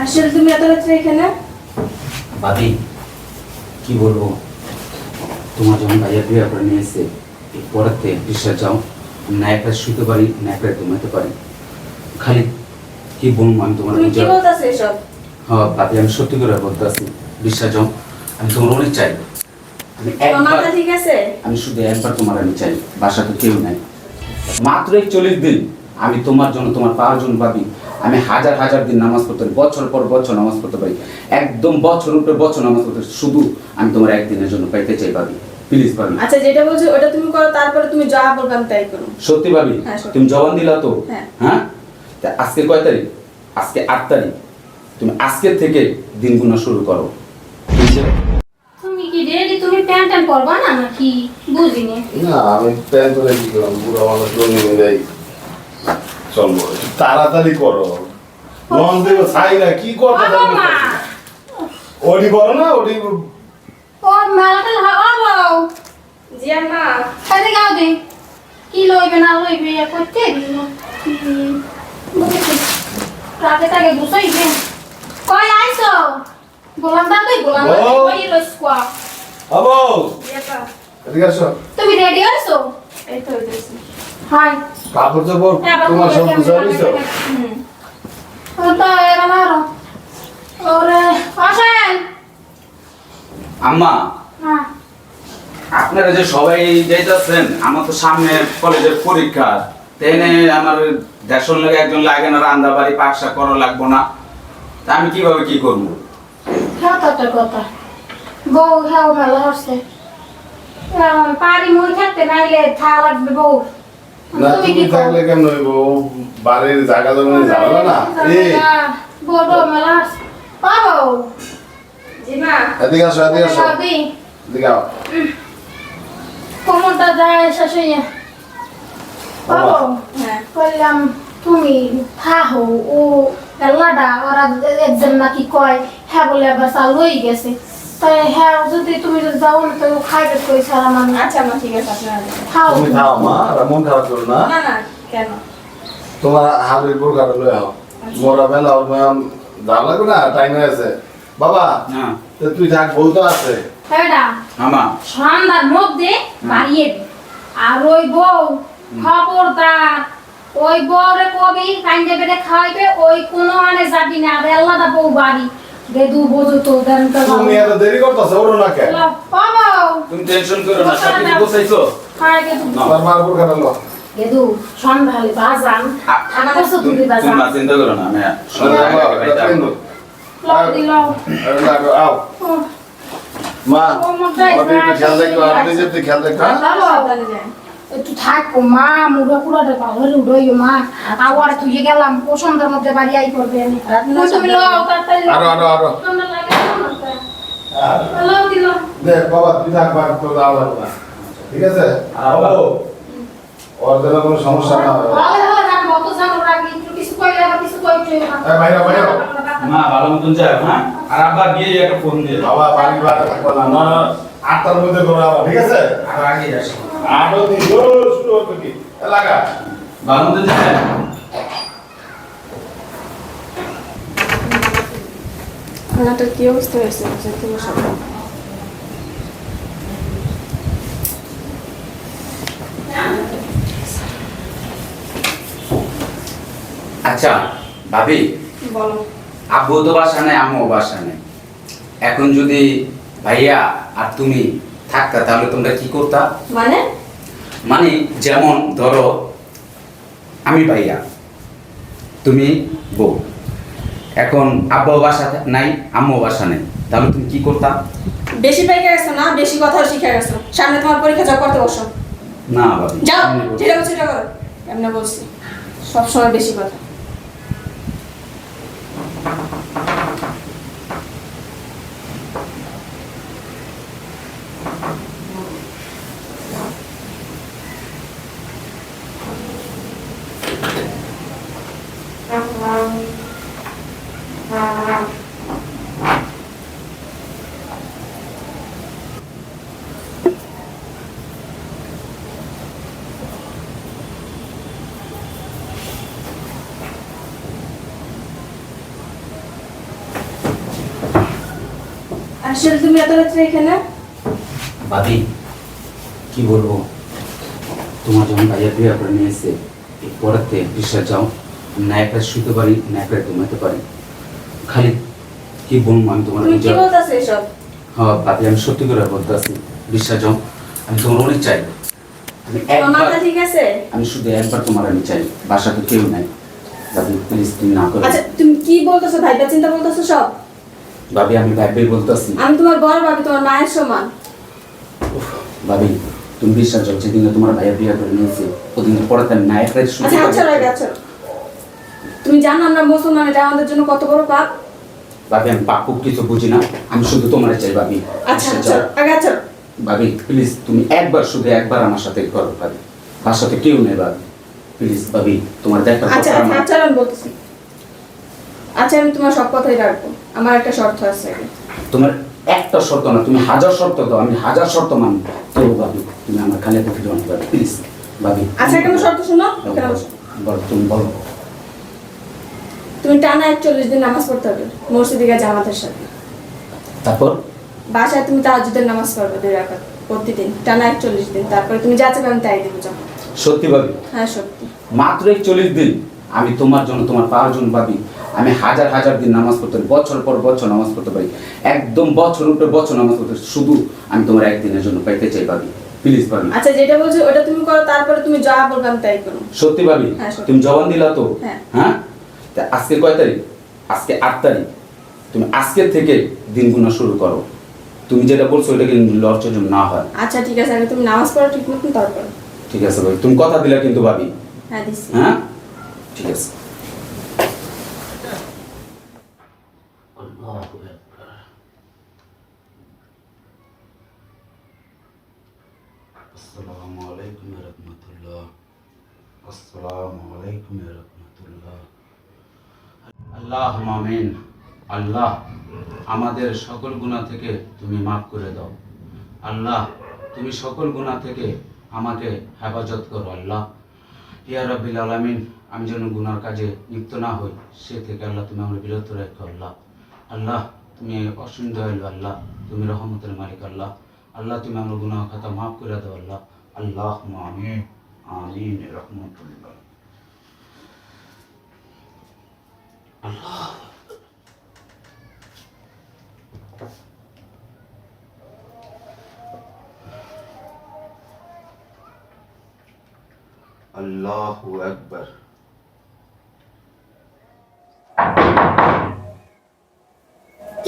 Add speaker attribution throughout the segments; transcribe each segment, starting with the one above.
Speaker 1: আসলে তুমি এত রাত্রে এখানে
Speaker 2: ভাবি কি বলব তোমার যখন ভাইয়া বিয়ে করে নিয়ে এসে এই পরের থেকে বিশ্বাস যাও না একটা শুতে পারি না একটা ঘুমাতে পারি। খালি কি বলব আমি তোমার হ্যাঁ ভাবি আমি সত্যি করে বলতে আছি বিশ্বাস আমি তোমার অনেক চাই। আমি একবার
Speaker 1: ঠিক আছে?
Speaker 2: আমি শুধু একবার তোমার আমি চাই বাসা তো কেউ নাই। মাত্র একচল্লিশ দিন আমি তোমার জন্য তোমার পাওয়ার জন্য ভাবি আমি হাজার হাজার দিন নামাজ পড়তে পারি বছর পর বছর নামাজ পড়তে পারি একদম বছর উপরে বছর নামাজ পড়তে পারি। শুধু আমি তোমার একদিনের জন্য পাইতে চাই ভাবি। প্লিজ ভাবি।
Speaker 1: আচ্ছা যেটা বলছো ওটা তুমি করো তারপরে তুমি যা বলবে আমি তাই করো
Speaker 2: সত্যি ভাবি?
Speaker 1: হ্যাঁ,
Speaker 2: তুমি জবান দিলা তো?
Speaker 1: হ্যাঁ।
Speaker 2: হ্যাঁ? তা আজকে কয় তারিখ? আজকে আট তারিখ। তুমি আজকের থেকে দিন গুনা শুরু করো।
Speaker 3: তুমি কি রেডি? তুমি প্যান্ট ট্যান্ট পরবা না নাকি? বুঝিনি।
Speaker 4: না আমি প্যান্ট করে কি করলাম বুড়ো মানুষ লঙ্গি মিলাই চলবো তাড়াতাড়ি করো। মন দেবো চাই না কি করতে ওটি করো না ওটি
Speaker 3: মেলাটা হাওয়া
Speaker 1: জি আম্মা
Speaker 3: খাইতে গাও দে। কি লইবে না লইবে করতে? রাতে তাকে গুছাইবে। কই আইছো? গোলাম দা তুই গোলাম দা। কই রইছকুয়া
Speaker 4: হব
Speaker 1: জি আপা
Speaker 4: এদিকে আসো।
Speaker 3: তুমি রেডি আছো?
Speaker 1: এই তো হইতেছে
Speaker 3: হাই।
Speaker 4: কাপড়
Speaker 3: হ্যাঁ,
Speaker 4: তোমার সব গুছাইছো
Speaker 1: হুম।
Speaker 3: ওটা এরা না আরও ওরে আসেন
Speaker 2: আম্মা
Speaker 3: হ্যাঁ
Speaker 2: আপনারা যে সবাই যাইতেছেন আমার তো সামনে কলেজের পরীক্ষা। তেনে আমার দেড়শোর লাগে একজন লাগে না রান্না বাড়ি পাকশা করা লাগবো না। তা আমি কীভাবে কি করব?
Speaker 3: হ্যাঁ কথা। বউ হ্যাঁ মেলা হচ্ছে পারি মুই থাকতে নাইলে থা লাগবে বউ।
Speaker 4: না তুমি থাকলে কেমন হইব? বাড়ির জায়গা জমি ঝামেলা না?
Speaker 3: বড় মেলা
Speaker 4: এদিকে আসো এদিকে আসো। এদিকে আও।
Speaker 3: কোমরটা যায় শেষে পাবো
Speaker 1: হ্যাঁ
Speaker 3: বললাম তুমি থাহো ও এল্লাডা ওরা একজন নাকি কয় হ্যাঁ বলে আবার চালু হয়ে গেছে। তাই হ্যাঁ যদি তুমি যদি যাও না তো খাইবে কই সারা মানুষ?
Speaker 1: আচ্ছা আম্মা ঠিক আছে আপনারা।
Speaker 3: খাও
Speaker 4: তুমি খাও মা মন খারাপ করো না।
Speaker 1: না না কেন?
Speaker 4: তোমার হাবির বোরকাটা লয়ে আও। মোরা বেলা ওর ম্যাম যাওয়া লাগবে না টাইম হয়েছে বাবা
Speaker 2: হ্যাঁ
Speaker 4: তো তুই থাক বলতো আছে।
Speaker 3: এটা
Speaker 2: আমা
Speaker 3: সন্ধ্যার মধ্যে বাড়িয়ে দে। আর ওই বউ খবরদার। ওই বউরে কবি কান্দে বেড়ে খাওয়াইবে ওই কোনো মানে যাবি না। আর আল্লাদা বউ বাড়ি। বেদু বোঝো তো দেন তো
Speaker 4: তুমি এত দেরি করতেছো ওরো না কে
Speaker 3: বাবা।
Speaker 2: তুমি টেনশন করো না সব কিছু গোছাইছো?
Speaker 3: হায় গেদু
Speaker 2: না।
Speaker 4: তোমার মার বোরকাটা লো?
Speaker 3: গেদু সন্ধ্যা বাজান। আমার কাছে
Speaker 2: তুমি
Speaker 3: বাজান।
Speaker 2: তুমি চিন্তা করো না আমি সন্ধ্যা
Speaker 4: আও মা একটু খেয়াল রাখো খেয়াল রাখো
Speaker 3: একটু থাকো মা মুড়ো কুড়াটা ভালো উড়োই মা আবার তুই গেলাম মধ্যে বাড়ি আই করবে আমি
Speaker 1: রাত্রে
Speaker 3: ওই তুমি লও তাড়াতাড়ি
Speaker 4: আরও আরও আরও
Speaker 3: ঠান্ডা লাগে না লও
Speaker 4: বাবা তুই থাক বাবা তোর যাওয়া লাগবে ঠিক আছে
Speaker 2: আর
Speaker 4: ওর কোনো সমস্যা না হয়
Speaker 3: ভালো ভালো গান কত জানো রাখি কিছু কইলে কিছু কইতে না
Speaker 4: এই বাইরে বাইরে
Speaker 2: মা ভালো মতন যাও হ্যাঁ? আর আব্বা গিয়ে একটা ফোন দিয়ে
Speaker 4: বাবা বাড়ি বাইরে থাকবে না। না আটটার মধ্যে করো আবার ঠিক আছে?
Speaker 2: আর আগে আসো।
Speaker 4: আরও দিন শুরু হবে কি? এলাকা
Speaker 2: ভালো মতন যাও।
Speaker 1: খানাটার কি অবস্থা হয়েছে? যেতে বসো।
Speaker 2: আচ্ছা ভাবি।
Speaker 1: বলো।
Speaker 2: আব্বু তো বাসা নেই আম্মু বাসা নেই। এখন যদি ভাইয়া আর তুমি থাকতা তাহলে তোমরা কি করতা?
Speaker 1: মানে?
Speaker 2: মানে যেমন ধরো আমি ভাইয়া তুমি বউ। এখন আব্বাও বাসা নাই আম্মু বাসা নেই। তাহলে তুমি কি করতা?
Speaker 1: বেশি পাইকে গেছো না বেশি কথাও শিখে গেছো। সামনে তোমার পরীক্ষা যাও করতে বসো।
Speaker 2: না বাবা
Speaker 1: যাও যেটা বলছো সেটা করো এমনি বলছি সবসময় বেশি কথা। Thank you. আসলে তুমি এত রাত্রে এখানে?
Speaker 2: ভাবি কি বলব? তোমার যখন ভাইয়া বিয়ে করে নিয়ে এসে এই পরেতে বিশ্বাস যাও না একটা শুতে পারি না একটা ঘুমাতে পারি। খালি কি বলব আমি তোমার
Speaker 1: তুমি কি বলতেছো এসব?
Speaker 2: হ্যাঁ ভাবি আমি সত্যি করে বলতে আছি বিশ্বাস যাও আমি তোমার অনেক চাই। আমি একবার
Speaker 1: ঠিক আছে?
Speaker 2: আমি শুধু একবার তোমার আমি চাই। বাসাতে কেউ নাই। ভাবি প্লিজ তুমি না করো।
Speaker 1: আচ্ছা তুমি কি বলতেছো? ভাইবা চিন্তা বলতেছো সব?
Speaker 2: ভাবি আমি ভাবি বলতেছি।
Speaker 1: আমি তোমার বড় ভাবি তোমার মায়ের সমান।
Speaker 2: ভাবি তুমি বিশ্বাস যাও যেদিন তোমার ভাইয়া বিয়ে করে নিয়েছে ওদিন পড়াতে আমি না একটা শুতে
Speaker 1: আচ্ছা আচ্ছা রাগ আচ্ছা। তুমি জানো আমরা মুসলমান এটা আমাদের জন্য কত বড় পাপ?
Speaker 2: ভাবি আমি পাপ্পু কিছু বুঝি না। আমি শুধু তোমার চাই ভাবি।
Speaker 1: আচ্ছা আচ্ছা। আগে আচ্ছা।
Speaker 2: ভাবি প্লিজ তুমি একবার শুধু একবার আমার সাথে করো ভাবি। তার সাথে কেউ নেই ভাবি। প্লিজ ভাবি তোমার দেখা
Speaker 1: আচ্ছা আচ্ছা আচ্ছা আমি বলতেছি। আচ্ছা আমি তোমার সব কথাই রাখব। আমার একটা শর্ত আছে।
Speaker 2: তোমার একটা শর্ত না তুমি হাজার শর্ত দাও আমি হাজার শর্ত মানি। তো ভাবি তুমি আমার খালি একটা ফিরে অনেক প্লিজ ভাবি।
Speaker 1: আচ্ছা কেন শর্ত শুনো
Speaker 2: বলো তুমি বলো।
Speaker 1: তুমি টানা একচল্লিশ দিন নামাজ পড়তে হবে মসজিদে গিয়ে জামাতের সাথে।
Speaker 2: তারপর?
Speaker 1: বাসায় তুমি তাহাজুদের নামাজ পড়বে দুই রাকাত প্রতিদিন টানা একচল্লিশ দিন তারপরে তুমি যা চাবে আমি তাই দেবো যাও
Speaker 2: সত্যি ভাবি?
Speaker 1: হ্যাঁ সত্যি।
Speaker 2: মাত্র একচল্লিশ দিন আমি তোমার জন্য তোমার পাওয়ার জন্য ভাবি আমি হাজার হাজার দিন নামাজ পড়তে পারি বছর পর বছর নামাজ পড়তে পারি। একদম বছর উপরে বছর নামাজ পড়তে শুধু আমি তোমার একদিনের জন্য পাইতে চাই ভাবি। প্লিজ ভাবি।
Speaker 1: আচ্ছা যেটা বলছো ওটা তুমি করো তারপরে তুমি যা বলবে আমি তাই করো
Speaker 2: সত্যি ভাবি?
Speaker 1: হ্যাঁ,
Speaker 2: তুমি জবান দিলা তো?
Speaker 1: হ্যাঁ।
Speaker 2: হ্যাঁ? তা আজকে কয় তারিখ? আজকে আট তারিখ। তুমি আজকের থেকে দিন গুনা শুরু করো। তুমি যেটা বলছো ওটা কিন্তু জন্য না হয়।
Speaker 1: আচ্ছা ঠিক আছে আগে তুমি নামাজ পড়ো ঠিক মতন তারপর।
Speaker 2: ঠিক আছে ভাই তুমি কথা দিলা কিন্তু ভাবি।
Speaker 1: হ্যাঁ
Speaker 2: হ্যাঁ? ঠিক আছে আসসালামু আলাইকুম ওয়া রাহমাতুল্লাহ আসসালামু আলাইকুম ওয়া রাহমাতুল্লাহ আল্লাহ আমিন। আল্লাহ, আমাদের সকল গুনাহ থেকে তুমি মাফ করে দাও। আল্লাহ, তুমি সকল গুনাহ থেকে আমাকে হেফাজত করো, আল্লাহ। ইয়া রাব্বিল আলামিন, আমি যেন গুনার কাজে লিপ্ত না হই, সে থেকে আল্লাহ তুমি আমার বিরত রেখো, আল্লাহ। আল্লাহ, তুমি অসীম দয়ালু, আল্লাহ। তুমি রহমতের মালিক, আল্লাহ। আল্লাহ, তুমি আমার গুনাহ খাতা মাফ করে দাও, আল্লাহ। আল্লাহ আমিন। রহমতুল্লাহ। আল্লাহু।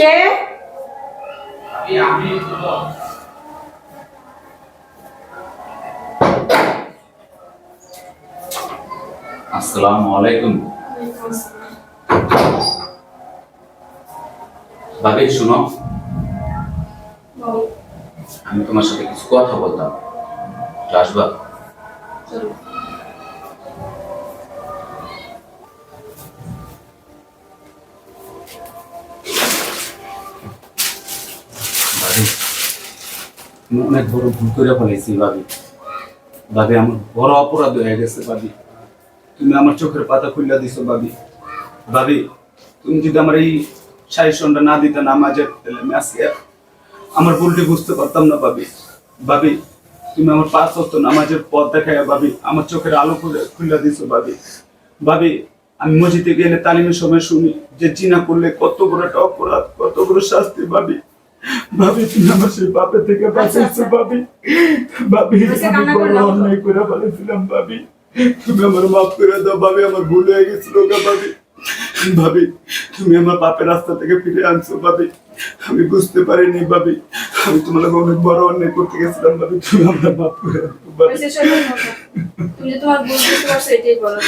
Speaker 1: কে?
Speaker 2: আসসালামু আলাইকুম। ভাবি শুনো। আমি তোমার সাথে কিছু কথা বলতাম। আসবা? অনেক বড় ভুল করে ফেলেছি ভাবি। ভাবি, আমার বড় অপরাধ হয়ে গেছে ভাবি। তুমি আমার চোখের পাতা খুলে দিছো ভাবি। ভাবি, তুমি যদি আমার এই সাজেশনটা না দিতে, না মাঝে তাহলে আমার ভুলটি বুঝতে পারতাম না ভাবি। ভাবি, তুমি আমার পাঁচ অক্ট নামাজের পথ দেখায় ভাবি, আমার চোখের আলো খুলে দিছো ভাবি। ভাবি, আমি মসজিদে গেলে তালিমের সময় শুনি যে জিনা করলে কত বড় একটা অপরাধ, কত বড় শাস্তি ভাবি। ভাবি তুমি আমার সেই বাপে থেকে বাঁচাইছো ভাবি। ভাবি
Speaker 1: আচ্ছা,
Speaker 2: আমি বড় অন্যায় করে ফেলেছিলাম ভাবি। তুমি আমার মাফ করে দাও ভাবি আমার ভুল হয়ে গেছিল গা ভাবি। ভাবি তুমি আমার বাপের রাস্তা থেকে ফিরে আনছো ভাবি। আমি বুঝতে পারিনি ভাবি। আমি তোমার অনেক বড় অন্যায় করতে গেছিলাম ভাবি। তুমি আমার মাফ করে দাও ভাবি।
Speaker 1: বেশি সত্যি কথা। তুমি তোমার বুঝতে পারছ এটাই বলো।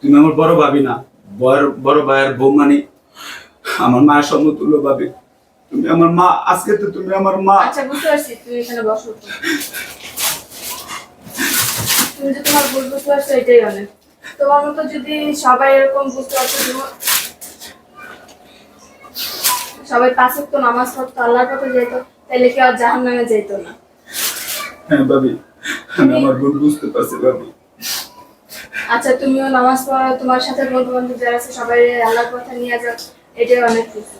Speaker 2: তুমি আমার বড় ভাবি না। বড় বড় ভাইয়ের বৌমানি আমার মায়ের সমতুল্য ভাবি। তুমি আমার মা আজকে তো তুমি আমার মা।
Speaker 1: আচ্ছা বুঝতে পারছি তুমি এখানে বসো তুমি যে তোমার ভুল বুঝতে পারছ এটাই অনেক তোমার মতো যদি সবাই এরকম বুঝতে পারছ সবাই পাঁচক তো নামাজ পড়তো আল্লাহর পথে যেত তাহলে কি আর জাহান নামে যেত না।
Speaker 2: হ্যাঁ ভাবি আমি আমার ভুল বুঝতে পারছি ভাবি।
Speaker 1: আচ্ছা তুমিও নামাজ পড়ো তোমার সাথে বন্ধু বান্ধব যারা আছে সবাই আল্লাহর কথা নিয়ে যাও এটাই অনেক কিছু।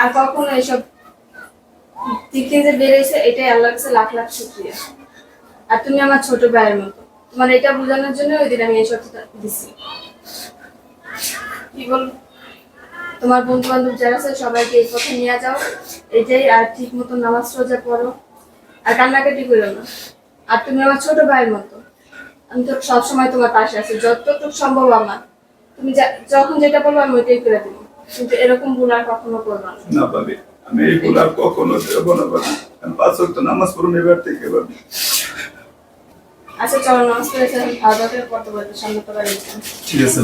Speaker 1: আর কখনো এসব দিক যে বেড়েছে, এটাই আল্লাহর কাছে লাখ লাখ শুক্রিয়া। আর তুমি আমার ছোট ভাইয়ের মতো। তোমার এটা বোঝানোর জন্য ওই দিন আমি এই সত্যটা দিছি। কি বল তোমার বন্ধু বান্ধব যারা আছে, সবাইকে এই পথে নিয়ে যাও। এটাই আর ঠিক মতো নামাজ রোজা পড়ো। আর কান্নাকাটি করো না। আর তুমি আমার ছোট ভাইয়ের মতো। আমি তো সবসময় তোমার পাশে আছি। যতটুকু সম্ভব আমার। তুমি যখন যেটা বলব আমি ওইটাই করে দেবো। কিন্তু এরকম ভুল আর কখনো করব না।
Speaker 5: না আমি এই ভুল আর কখনো দেবো না পাবি আমি পাঁচ ওয়াক্ত নামাজ পড়ুন এবার থেকে পাবি
Speaker 1: আচ্ছা চলো নমস্কার খাওয়া দাওয়া করে পড়তে বলতে সামনে তো
Speaker 5: ঠিক আছে